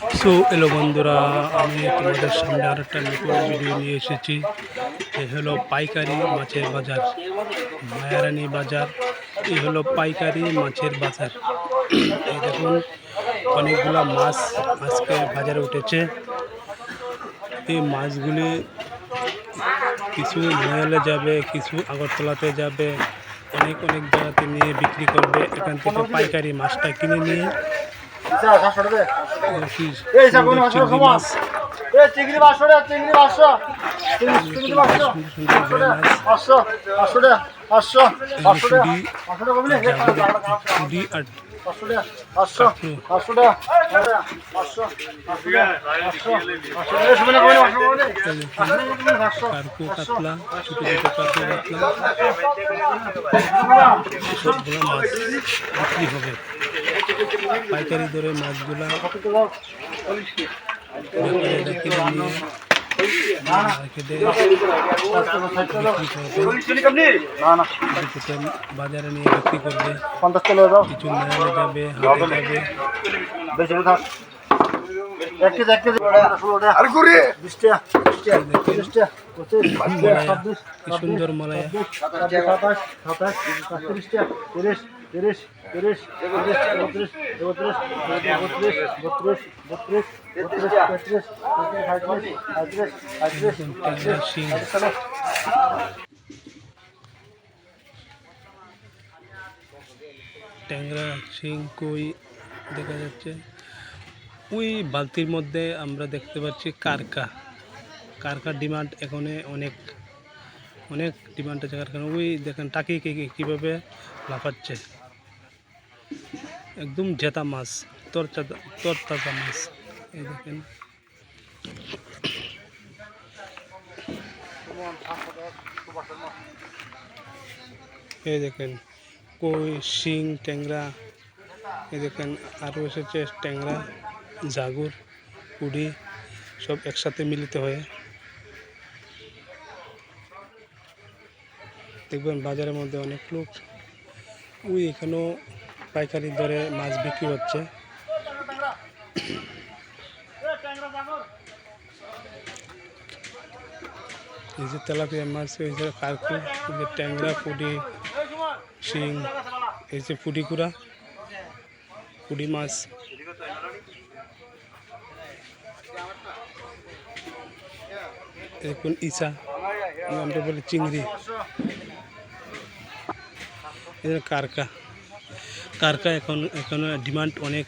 So এলো বন্ধুরা, আমি তোমাদের সামনে আর একটা নতুন ভিডিও নিয়ে এসেছি। এ হলো পাইকারি মাছের বাজার, মায়ারানী বাজার। এই হলো পাইকারি মাছের বাজার। এই দেখুন, অনেকগুলা মাছ আজকে বাজারে উঠেছে। এই মাছগুলি কিছু মহলে যাবে, কিছু আগরতলাতে যাবে, অনেক অনেক জায়গাতে নিয়ে বিক্রি করবে। এখান থেকে পাইকারি মাছটা কিনে নিয়ে চিংড়ি পাঁচশো রে চিংড়ি পাঁচশো চিংড়ি পাঁচশো পাঁচশো পাঁচশো রে পাঁচশো পাঁচশো রে পাঁচশো রে কমলে পাঁচশো রে পাঁচশো পাঁচশো রে পাঁচশো পাঁচশো রে পাঁচশো পাঁচশো রে শুনে পাঁচশো কমলে পাঁচশো পাঁচশো কার্পু পাইকারি দরে মাছগুলা নিয়ে বাজারে নিয়ে বিক্রি করবে। কিছু মেয়ালে যাবে হাটে যাবে। সুন্দর মলায়া। সাতাশ সাতাশ তিরিশ তিরিশ তিরিশ তিরিশ তিরিশ বত্রিশ বত্রিশ বত্রিশ বত্রিশ বত্রিশ বত্রিশ তেত্রিশ সাঁত্রিশ সাঁত্রিশ সাঁত্রিশ ট্যাংরা শিং কই দেখা যাচ্ছে। ওই বালতির মধ্যে আমরা দেখতে পাচ্ছি কারকা। কারকার ডিমান্ড এখানে অনেক অনেক ডিমান্ড আছে কারখানা। ওই দেখেন টাকি কীভাবে লাফাচ্ছে। একদম জেতা মাছ তর তর তাজা মাছ। এই দেখেন। এই দেখেন, কই, শিং, ট্যাংরা। এই দেখেন, আরও এসেছে ট্যাংরা, জাগুর কুড়ি সব একসাথে মিলিত হয়ে। দেখবেন বাজারের মধ্যে অনেক লোক ওই এখানেও পাইকারি দরে মাছ বিক্রি হচ্ছে। এই যে তেলাপিয়া মাছ, এই যে কার্পু এই যে ট্যাংরা পুডি শিং, এই যে পুডি কুড়া পুডি মাছ। দেখুন ইসা আমরা বলি চিংড়ি। কারকা কারকা এখন এখন ডিমান্ড অনেক।